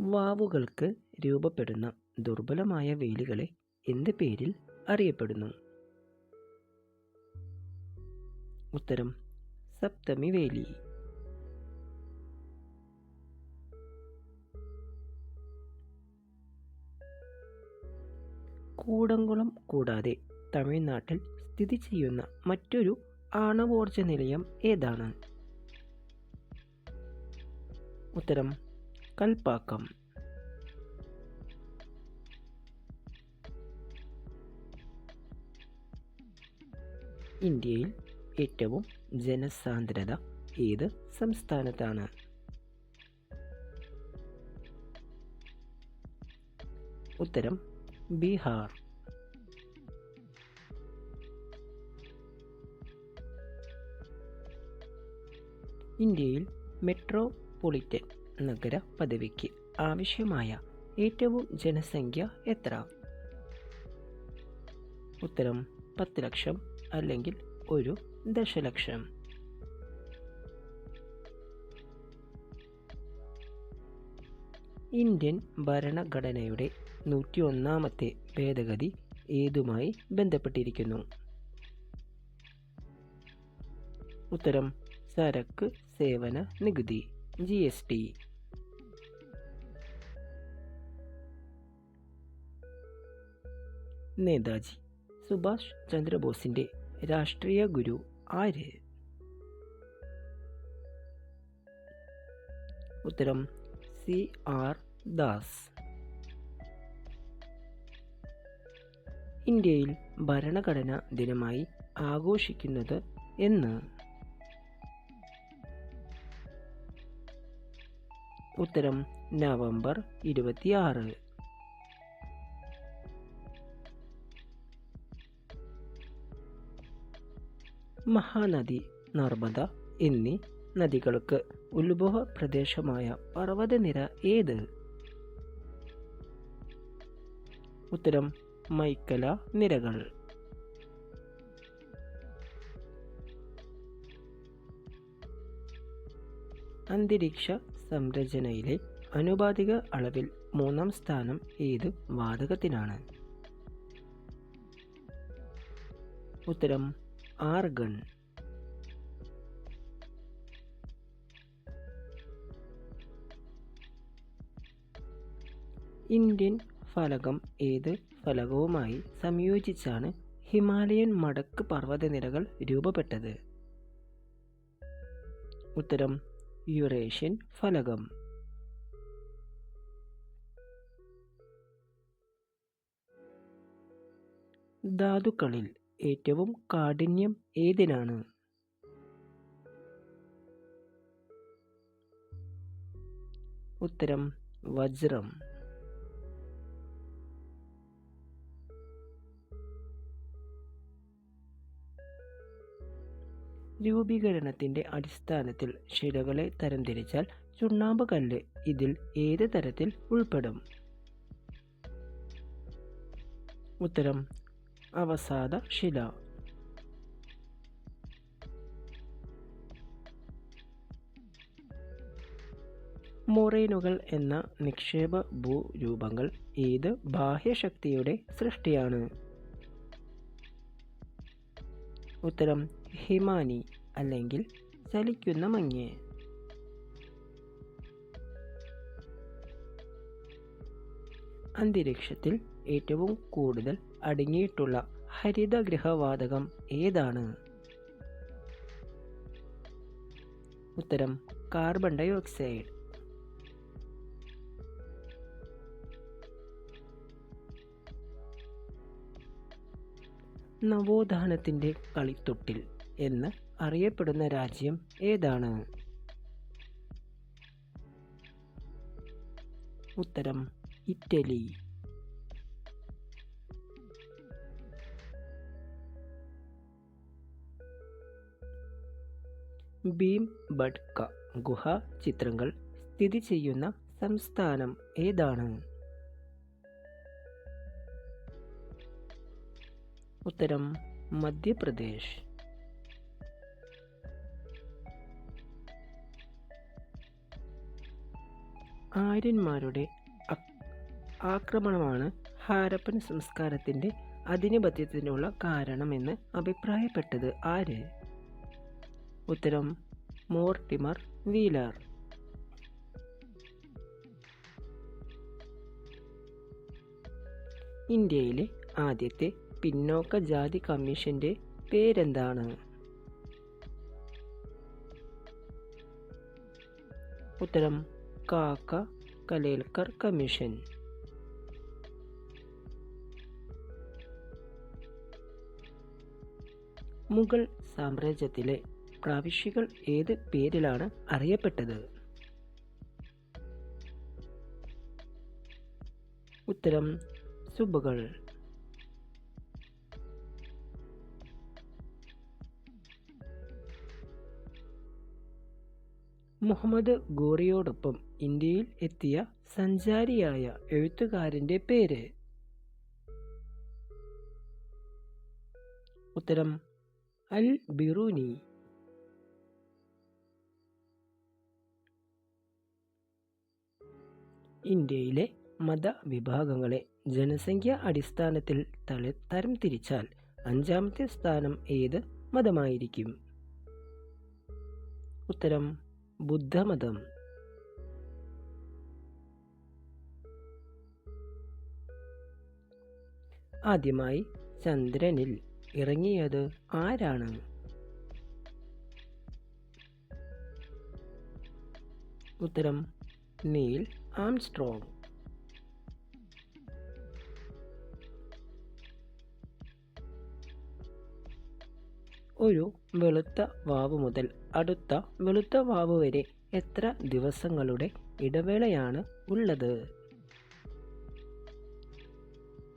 വാവുകൾക്ക് രൂപപ്പെടുന്ന ദുർബലമായ വേലികളെ എന്ത് പേരിൽ അറിയപ്പെടുന്നു. ഉത്തരം സപ്തമി വേലി. കൂടംകുളം കൂടാതെ തമിഴ്നാട്ടിൽ സ്ഥിതി ചെയ്യുന്ന മറ്റൊരു ആണവോർജ നിലയം ഏതാണ്? ഉത്തരം കൽപ്പാക്കം ഇന്ത്യയിൽ ഏറ്റവും ജനസാന്ദ്രത ഏത് സംസ്ഥാനത്താണ്? ഉത്തരം ബീഹാർ. ഇന്ത്യയിൽ മെട്രോപൊളിറ്റൻ നഗര പദവിക്ക് ആവശ്യമായ ഏറ്റവും ജനസംഖ്യ എത്ര? ഉത്തരം പത്ത് ലക്ഷം അല്ലെങ്കിൽ ഒരു ദശലക്ഷം. ഇന്ത്യൻ ഭരണഘടനയുടെ നൂറ്റി ഒന്നാമത്തെ ഭേദഗതി ഏതുമായി ബന്ധപ്പെട്ടിരിക്കുന്നു? ഉത്തരം സരക്ക് സേവന നികുതി G S T. Netaji Subhash ചന്ദ്രബോസിന്റെ രാഷ്ട്രീയ ഗുരു ആര്? ഉത്തരം സി ആർ ദാസ്. ഇന്ത്യയിൽ ഭരണഘടന ദിനമായി ആഘോഷിക്കുന്നത് എന്ന്. ഉത്തരം നവംബർ ഇരുപത്തിയാറ്. മഹാനദി നർമ്മദ എന്നീ നദികൾക്ക് ഉത്ഭവ പ്രദേശമായ പർവതനിര ഏത്? ഉത്തരം മൈക്കല നിരകൾ. അന്തരീക്ഷ സംരചനയിലെ അനുപാതിക അളവിൽ മൂന്നാം സ്ഥാനം ഏത് വാതകത്തിനാണ്? ഉത്തരം ആർഗൺ. ഇന്ത്യൻ ഫലകം ഏത് ഫലകവുമായി സംയോജിച്ചാണ് ഹിമാലയൻ മടക്ക് പർവതനിരകൾ രൂപപ്പെട്ടത്? ഉത്തരം യുറേഷ്യൻ ഫലകം. ധാതുക്കളിൽ ഏറ്റവും കാഠിന്യം ഏതിനാണ്? ഉത്തരം വജ്രം. രൂപീകരണത്തിന്റെ അടിസ്ഥാനത്തിൽ ശിലകളെ തരംതിരിച്ചാൽ ചുണ്ണാമ്പ് കല്ല് ഇതിൽ ഏത് തരത്തിൽ ഉൾപ്പെടും? ഉത്തരം അവസാദ ശില മൊറൈനുകൾ എന്ന നിക്ഷേപ ഭൂരൂപങ്ങൾ ഏത് ബാഹ്യശക്തിയുടെ സൃഷ്ടിയാണ്? ഉത്തരം ഹിമാനി അല്ലെങ്കിൽ ചലിക്കുന്ന മഞ്ഞ്. അന്തരീക്ഷത്തിൽ ഏറ്റവും കൂടുതൽ അടങ്ങിയിട്ടുള്ള ഹരിതഗൃഹവാതകം ഏതാണ്? ഉത്തരം കാർബൺ ഡൈ ഓക്സൈഡ് നവോത്ഥാനത്തിന്റെ കളിത്തൊട്ടിൽ എന്ന് അറിയപ്പെടുന്ന രാജ്യം ഏതാണ്? ഉത്തരം ഇറ്റലി. ഭീം ബഡ്ക ഗുഹ ചിത്രങ്ങൾ സ്ഥിതി ചെയ്യുന്ന സംസ്ഥാനം ഏതാണ്? ഉത്തരം മധ്യപ്രദേശ്. ആര്യന്മാരുടെ ആക്രമണമാണ് ഹാരപ്പൻ സംസ്കാരത്തിന്റെ അധിനിപത്യത്തിനുള്ള കാരണമെന്ന് അഭിപ്രായപ്പെട്ടത് ആര്? ഉത്തരം മോർട്ടിമർ വീലർ. ഇന്ത്യയിലെ ആദ്യത്തെ പിന്നോക്ക ജാതി കമ്മീഷന്റെ പേരെന്താണ്? ഉത്തരം കാക്ക കലേൽക്കർ കമ്മീഷൻ. മുഗൾ സാമ്രാജ്യത്തിലെ പ്രാവിശ്യകൾ ഏത് പേരിലാണ് അറിയപ്പെട്ടത്? ഉത്തരം സുബകൾ മുഹമ്മദ് ഗോറിയോടൊപ്പം ഇന്ത്യയിൽ എത്തിയ സഞ്ചാരിയായ എഴുത്തുകാരന്റെ പേര്. ഉത്തരം അൽ ബിറൂനി ഇന്ത്യയിലെ മതവിഭാഗങ്ങളെ ജനസംഖ്യ അടിസ്ഥാനത്തിൽ തല തരം തിരിച്ചാൽ അഞ്ചാമത്തെ സ്ഥാനം ഏത് മതമായിരിക്കും? ഉത്തരം ബുദ്ധമതം. ആദ്യമായി ചന്ദ്രനിൽ ഇറങ്ങിയത് ആരാണ്? ഉത്തരം നീൽ ആംസ്ട്രോങ്. ഒരു വെളുത്ത വാവ് മുതൽ അടുത്ത വെളുത്ത വാവ് വരെ എത്ര ദിവസങ്ങളുടെ ഇടവേളയാണ് ഉള്ളത്?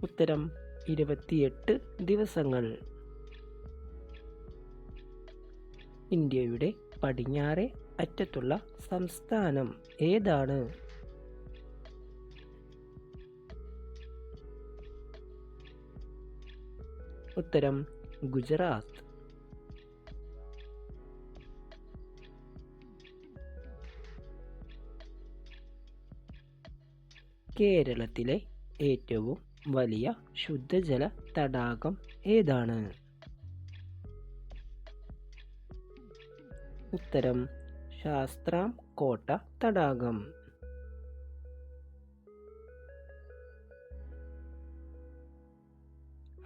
ഉത്തരം ഇരുപത്തിയെട്ട് ദിവസങ്ങൾ. ഇന്ത്യയുടെ പടിഞ്ഞാറെ അറ്റത്തുള്ള സംസ്ഥാനം ഏതാണ്? ഉത്തരം ഗുജറാത്ത്. കേരളത്തിലെ ഏറ്റവും വലിയ ശുദ്ധജല തടാകം ഏതാണ്? ഉത്തരം ശാസ്ത്രാം കോട്ട തടാകം.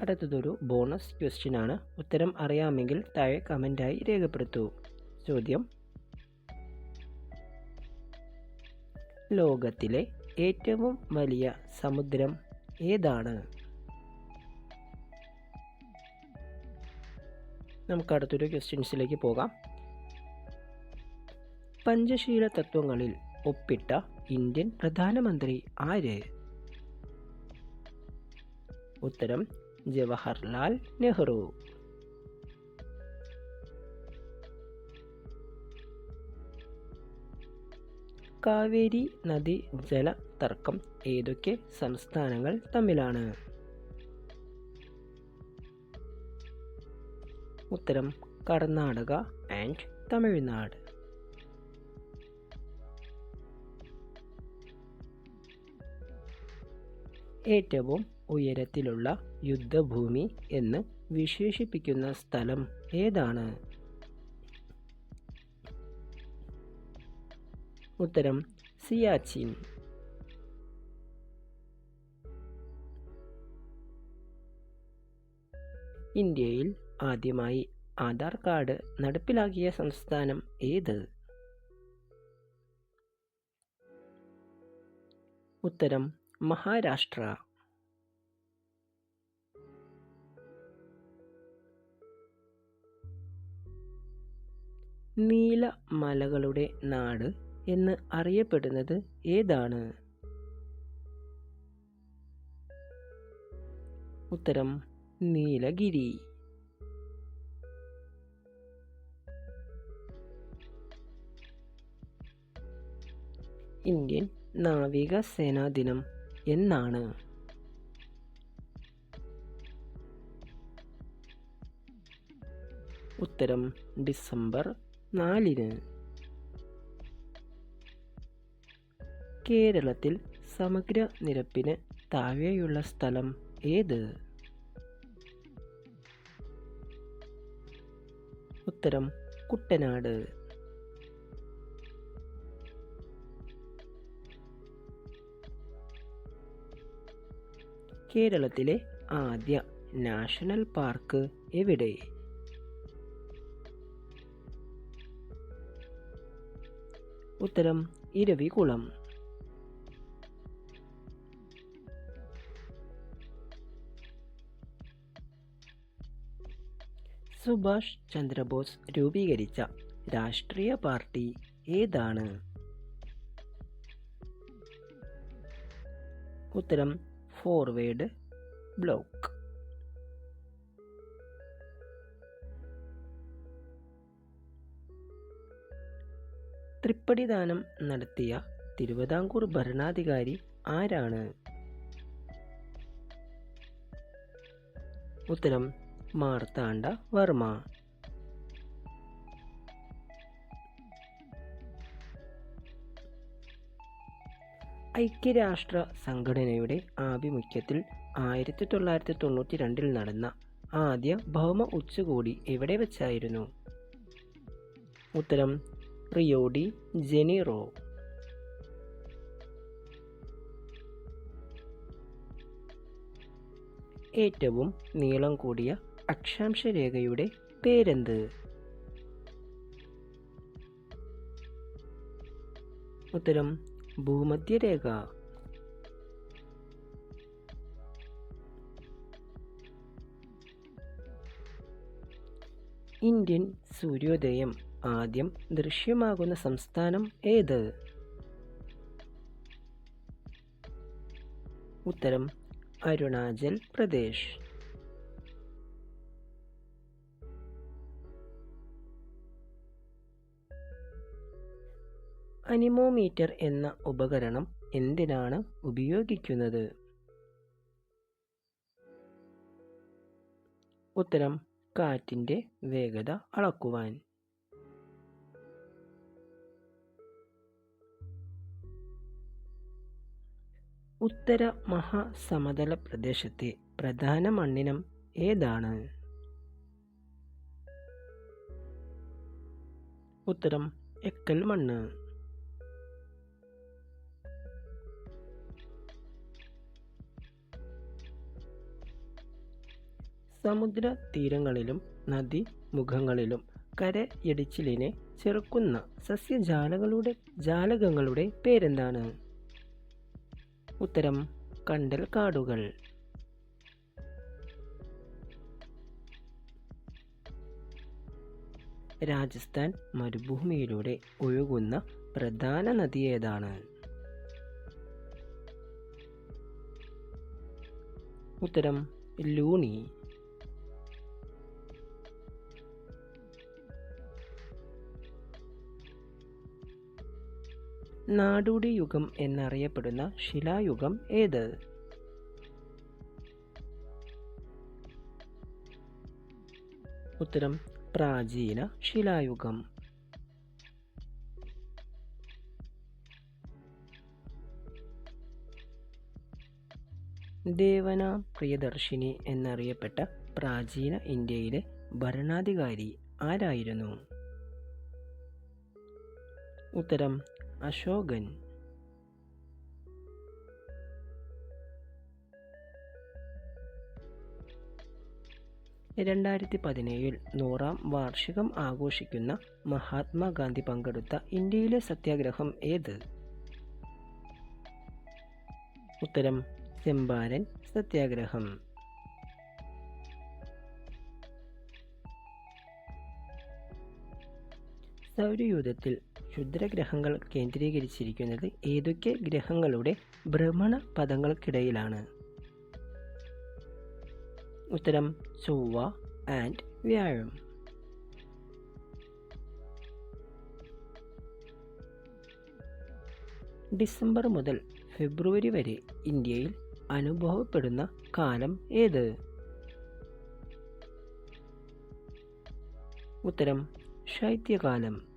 അടുത്തതൊരു ബോണസ് ക്വസ്റ്റ്യൻ ആണ് ഉത്തരം അറിയാമെങ്കിൽ താഴെ കമന്റായി രേഖപ്പെടുത്തൂ. ചോദ്യം. ലോകത്തിലെ ഏറ്റവും വലിയ സമുദ്രം ഏതാണ്? നമുക്ക് അടുത്തൊരു ക്വസ്റ്റ്യൻസിലേക്ക് പോകാം. പഞ്ചശീല തത്വങ്ങളിൽ ഒപ്പിട്ട ഇന്ത്യൻ പ്രധാനമന്ത്രി ആര്? ഉത്തരം ജവഹർലാൽ നെഹ്റു കാവേരി നദി ജല തർക്കം ഏതൊക്കെ സംസ്ഥാനങ്ങൾ തമ്മിലാണ്? ഉത്തരം കർണാടക ആൻഡ് തമിഴ്നാട്. ഏറ്റവും ഉയരത്തിലുള്ള യുദ്ധഭൂമി എന്ന് വിശേഷിപ്പിക്കുന്ന സ്ഥലം ഏതാണ്? ഉത്തരം സിയാച്ചിൻ. ഇന്ത്യയിൽ ആദ്യമായി ആധാർ കാർഡ് നടപ്പിലാക്കിയ സംസ്ഥാനം ഏത്? ഉത്തരം മഹാരാഷ്ട്ര. നീലമലകളുടെ നാട് എന്ന് അറിയപ്പെടുന്നത് ഏതാണ്? ഉത്തരം നീലഗിരി. ഇന്ത്യൻ നാവിക സേനാ ദിനം എന്നാണ്. ഉത്തരം ഡിസംബർ നാലിന്. കേരളത്തിൽ സമഗ്ര നിരപ്പിന് താഴെയുള്ള സ്ഥലം ഏത്? ഉത്തരം കുട്ടനാട്. കേരളത്തിലെ ആദ്യ നാഷണൽ പാർക്ക് എവിടെ? ഉത്തരം ഇരവികുളം. സുഭാഷ് ചന്ദ്രബോസ് രൂപീകരിച്ച രാഷ്ട്രീയ പാർട്ടി ഏതാണ്? ഉത്തരം ഫോർവേഡ് ബ്ലോക്ക്. തൃപ്പടിദാനം നടത്തിയ തിരുവിതാംകൂർ ഭരണാധികാരി ആരാണ്? ഉത്തരം മാർത്താണ്ഡ വർമ്മ. ഐക്യരാഷ്ട്ര സംഘടനയുടെ ആഭിമുഖ്യത്തിൽ ആയിരത്തി തൊള്ളായിരത്തി തൊണ്ണൂറ്റി രണ്ടിൽ നടന്ന ആദ്യ ഭൗമ ഉച്ചകോടി എവിടെ വെച്ചായിരുന്നു? ഉത്തരം റിയോ ഡി ജനീറോ ഏറ്റവും നീളം കൂടിയ അക്ഷാംശ രേഖയുടെ പേരെന്ത്? ഉത്തരം ഭൂമധ്യരേഖ. ഇന്ത്യൻ സൂര്യോദയം. ആദ്യം ദൃശ്യമാകുന്ന സംസ്ഥാനം ഏത്? ഉത്തരം അരുണാചൽ പ്രദേശ്. അനിമോമീറ്റർ എന്ന ഉപകരണം എന്തിനാണ് ഉപയോഗിക്കുന്നത്? ഉത്തരം കാറ്റിന്റെ വേഗത അളക്കുവാൻ. ഉത്തര മഹാസമതല പ്രദേശത്തെ പ്രധാന മണ്ണിനം ഏതാണ്? ഉത്തരം എക്കൽ മണ്ണ്. സമുദ്ര തീരങ്ങളിലും നദി മുഖങ്ങളിലും കരയിടിച്ചിലിനെ ചെറുക്കുന്ന സസ്യജാലകളുടെ ജാലകങ്ങളുടെ പേരെന്താണ്? ഉത്തരം കണ്ടൽ കാടുകൾ. രാജസ്ഥാൻ മരുഭൂമിയിലൂടെ ഒഴുകുന്ന പ്രധാന നദി ഏതാണ്? ഉത്തരം ലൂണി. നാടോടി യുഗം എന്നറിയപ്പെടുന്ന ശിലായുഗം ഏത്? ഉത്തരം പ്രാചീന ശിലായുഗം. ദേവന പ്രിയദർശിനി എന്നറിയപ്പെട്ട പ്രാചീന ഇന്ത്യയിലെ ഭരണാധികാരി ആരായിരുന്നു? ഉത്തരം അശോകൻ. രണ്ടായിരത്തി പതിനേഴിൽ നൂറാം വാർഷികം ആഘോഷിക്കുന്ന മഹാത്മാഗാന്ധി പങ്കെടുത്ത ഇന്ത്യയിലെ സത്യാഗ്രഹം ഏത്? ഉത്തരം ചെമ്പാരൻ സത്യാഗ്രഹം. സൗരയൂഥത്തിൽ ക്ഷുദ്രഗ്രഹങ്ങൾ കേന്ദ്രീകരിച്ചിരിക്കുന്നത് ഏതൊക്കെ ഗ്രഹങ്ങളുടെ ഭ്രമണ പദങ്ങൾക്കിടയിലാണ് ഉത്തരം ചൊവ്വ ആൻഡ് വ്യാഴം. ഡിസംബർ മുതൽ ഫെബ്രുവരി വരെ ഇന്ത്യയിൽ അനുഭവപ്പെടുന്ന കാലം ഏത്? ഉത്തരം ശൈത്യകാലം.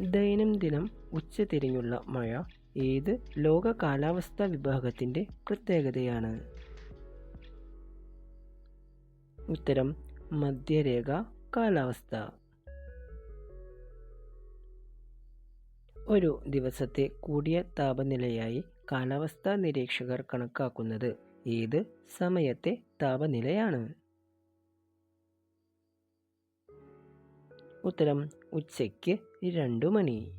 ദൈനംദിനം ഉച്ചതിരിഞ്ഞുള്ള മഴ ഏത് ലോക കാലാവസ്ഥാ വിഭാഗത്തിന്റെ പ്രത്യേകതയാണ്? ഉത്തരം മധ്യരേഖ കാലാവസ്ഥ. ഒരു ദിവസത്തെ കൂടിയ താപനിലയായി കാലാവസ്ഥാ നിരീക്ഷകർ കണക്കാക്കുന്നത് ഏത് സമയത്തെ താപനിലയാണ്? ഉത്തരം ഉച്ചയ്ക്ക് രണ്ടു മണി.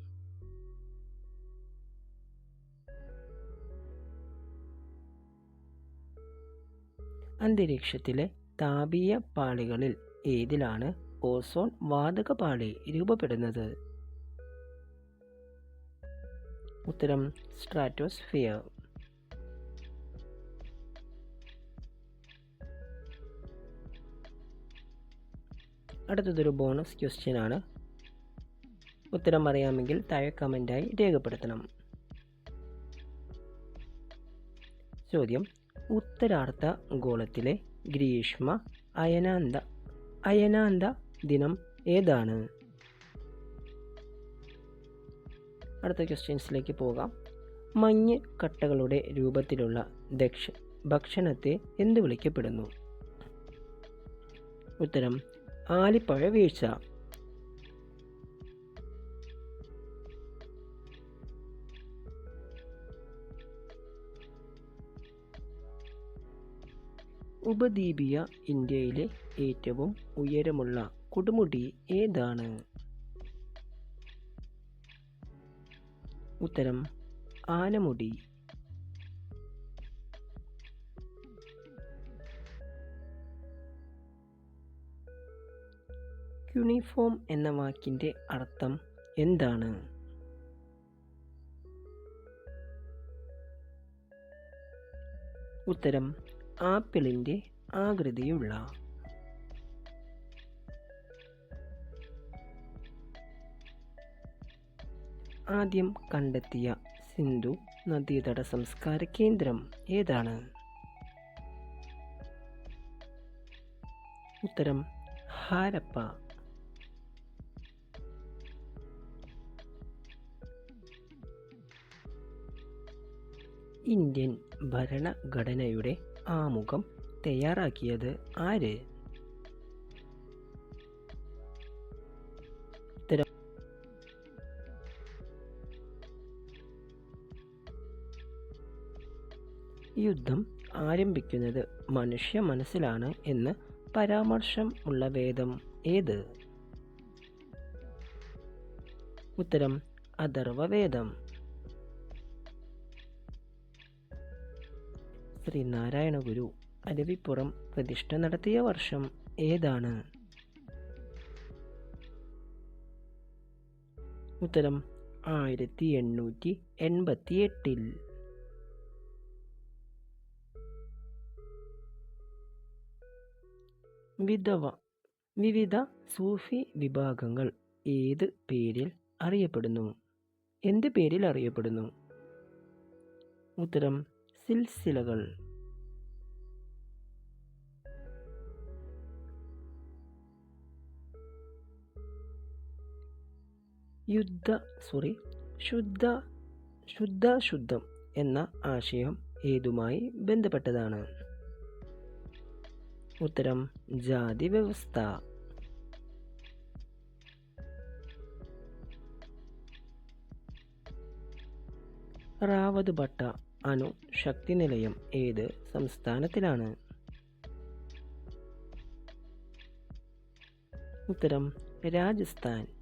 അന്തരീക്ഷത്തിലെ താപീയ പാളികളിൽ ഏതിലാണ് ഓസോൺ വാതക പാളി രൂപപ്പെടുന്നത്? ഉത്തരം സ്ട്രാറ്റോസ്ഫിയർ അടുത്തതൊരു ബോണസ് ക്വസ്റ്റ്യൻ ആണ്. ഉത്തരം അറിയാമെങ്കിൽ താഴെ കമന്റായി രേഖപ്പെടുത്തണം. ചോദ്യം. ഉത്തരാർത്ഥ ഗോളത്തിലെ ഗ്രീഷ്മ അയനാന്ത അയനാന്ത ദിനം ഏതാണ്? അടുത്ത ക്വസ്റ്റ്യൻസിലേക്ക് പോകാം. മഞ്ഞ് കട്ടകളുടെ രൂപത്തിലുള്ള ദക്ഷ ഭക്ഷണത്തെ എന്ത് വിളിക്കപ്പെടുന്നു? ഉത്തരം. ആലിപ്പഴ വീഴ്ച. ഉപദ്വീപീയ ഇന്ത്യയിലെ ഏറ്റവും ഉയരമുള്ള കൊടുമുടി ഏതാണ്? ഉത്തരം ആനമുടി. യൂണിഫോം എന്ന വാക്കിന്റെ അർത്ഥം എന്താണ്? ഉത്തരം ആപ്പിളിന്റെ ആകൃതിയുള്ള ആദ്യം കണ്ടെത്തിയ സിന്ധു നദീതട സംസ്കാര കേന്ദ്രം ഏതാണ്? ഉത്തരം ഹാരപ്പ. ഇന്ത്യൻ ഭരണഘടനയുടെ ആമുഖം തയ്യാറാക്കിയത് ആര്? യുദ്ധം ആരംഭിക്കുന്നത് മനുഷ്യ മനസ്സിലാണ് എന്ന് പരാമർശം ഉള്ള വേദം ഏത്? ഉത്തരം അഥർവവേദം. ശ്രീനാരായണ ഗുരു അരുവിപ്പുറം പ്രതിഷ്ഠ നടത്തിയ വർഷം ഏതാണ്? ഉത്തരം ആയിരത്തി എണ്ണൂറ്റി എൺപത്തി എട്ടിൽ വിധവ വിവിധ സൂഫി വിഭാഗങ്ങൾ ഏത് പേരിൽ അറിയപ്പെടുന്നു? എന്ത് പേരിൽ അറിയപ്പെടുന്നു? ഉത്തരം സിൽസിലകൾ. യുദ്ധ സോറി ശുദ്ധ ശുദ്ധ ശുദ്ധം എന്ന ആശയം ഏതുമായി ബന്ധപ്പെട്ടതാണ്? ഉത്തരം ജാതി വ്യവസ്ഥ. റാവത് ഭട്ട അണു ശക്തി നിലയം ഏത് സംസ്ഥാനത്തിലാണ്? ഉത്തരം രാജസ്ഥാൻ.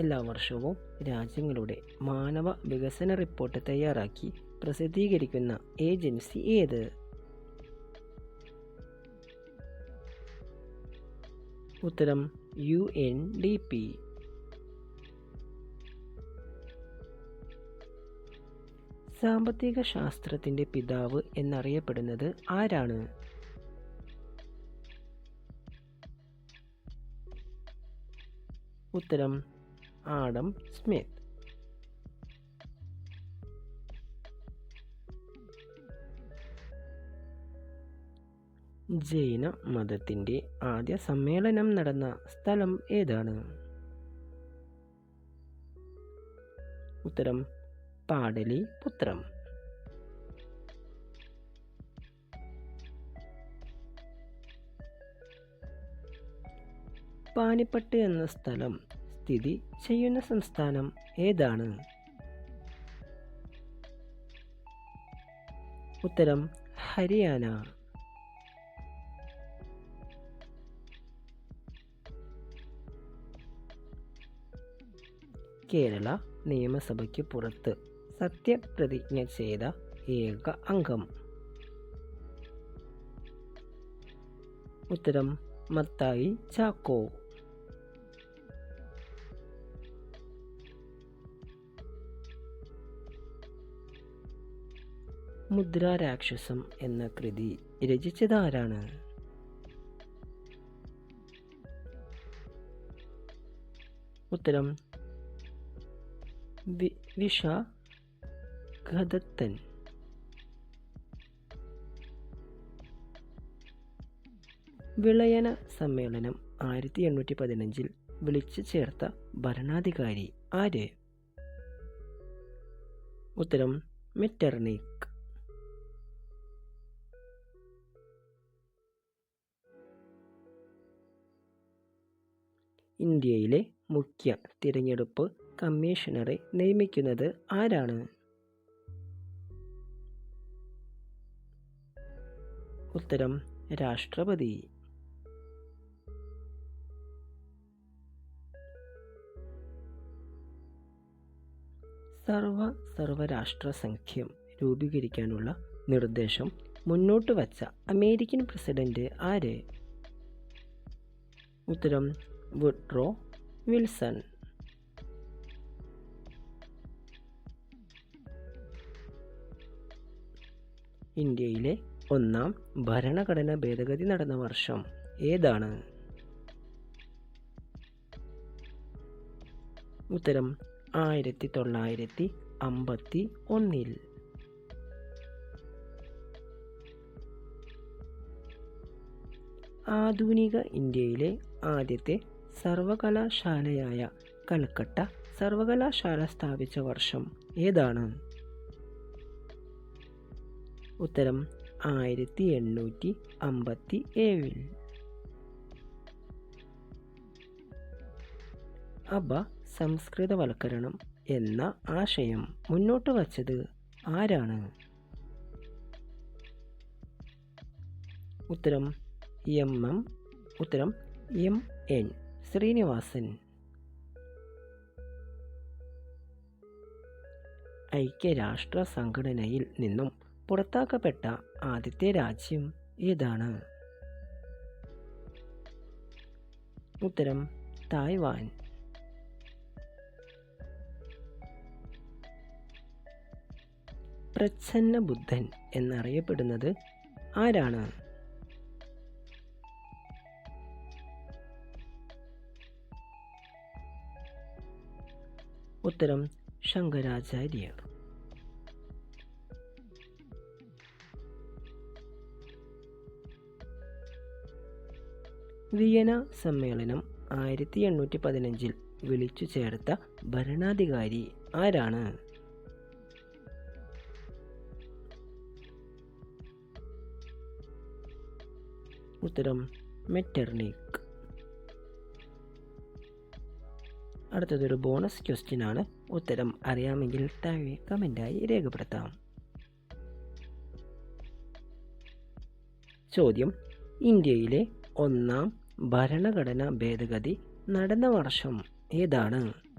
എല്ലാ വർഷവും രാജ്യങ്ങളുടെ മാനവ വികസന റിപ്പോർട്ട് തയ്യാറാക്കി പ്രസിദ്ധീകരിക്കുന്ന ഏജൻസി ഏത്? ഉത്തരം യു എൻ ഡി പി. സാമ്പത്തിക ശാസ്ത്രത്തിന്റെ പിതാവ് എന്നറിയപ്പെടുന്നത് ആരാണ്? ഉത്തരം ആഡം സ്മിത്ത്. ജൈന മതത്തിന്റെ ആദ്യ സമ്മേളനം നടന്ന സ്ഥലം ഏതാണ്? ഉത്തരം പാടലി പാടലിപുത്രം പാനിപ്പട്ട് എന്ന സ്ഥലം സ്ഥിതി ചെയ്യുന്ന സംസ്ഥാനം ഏതാണ്? ഉത്തരം ഹരിയാന. കേരള നിയമസഭയ്ക്ക് പുറത്ത് സത്യപ്രതിജ്ഞ ചെയ്ത ഏക അംഗം. ഉത്തരം മത്തായി ചാക്കോ. മുദ്രാരാക്ഷസം എന്ന കൃതി രചിച്ചതാരാണ്? ഉത്തരം. വിഷ ഖദത്തൻ വിളയന സമ്മേളനം ആയിരത്തി എണ്ണൂറ്റി പതിനഞ്ചിൽ വിളിച്ചു ചേർത്ത ഭരണാധികാരി ആര്? ഉത്തരം. മെറ്റർണിക് ഇന്ത്യയിലെ മുഖ്യ തിരഞ്ഞെടുപ്പ് കമ്മീഷണറെ നിയമിക്കുന്നത് ആരാണ്? ഉത്തരം രാഷ്ട്രപതി. സർവ സർവരാഷ്ട്ര സംഖ്യം രൂപീകരിക്കാനുള്ള നിർദ്ദേശം മുന്നോട്ട് വച്ച അമേരിക്കൻ പ്രസിഡന്റ് ആര്? ഉത്തരം വുഡ്രോ വിൽസൺ. ഇന്ത്യയിലെ ഒന്നാം ഭരണഘടന ഭേദഗതി നടന്ന വർഷം ഏതാണ്? ഉത്തരം ആയിരത്തി തൊള്ളായിരത്തി അമ്പത്തി ഒന്നിൽ ആധുനിക ഇന്ത്യയിലെ ആദ്യത്തെ സർവകലാശാലയായ കൽക്കട്ട സർവകലാശാല സ്ഥാപിച്ച വർഷം ഏതാണ്? ഉത്തരം ആയിരത്തി എണ്ണൂറ്റി അമ്പത്തി ഏഴിൽ അബ സംസ്കൃതവൽക്കരണം എന്ന ആശയം മുന്നോട്ട് വച്ചത് ആരാണ്? ഉത്തരം എം എം ഉത്തരം എം എൻ. ശ്രീനിവാസൻ. ഐക്യരാഷ്ട്ര സംഘടനയിൽ നിന്നും പുറത്താക്കപ്പെട്ട ആദ്യത്തെ രാജ്യം ഏതാണ്? ഉത്തരം തായ്വാൻ. പ്രച്ഛന്ന ബുദ്ധൻ എന്നറിയപ്പെടുന്നത് ആരാണ്? ഉത്തരം ശങ്കരാചാര്യർ വിയന സമ്മേളനം ആയിരത്തി എണ്ണൂറ്റി പതിനഞ്ചിൽ വിളിച്ചു ചേർത്ത ഭരണാധികാരി ആരാണ്? ഉത്തരം മെറ്റർണിക് അടുത്തതൊരു ബോണസ് ക്വസ്റ്റ്യൻ ആണ്. ഉത്തരം അറിയാമെങ്കിൽ താഴെ കമന്റായി രേഖപ്പെടുത്താം. ചോദ്യം. ഇന്ത്യയിലെ ഒന്നാം ഭരണഘടനാ ഭേദഗതി നടന്ന വർഷം ഏതാണ്?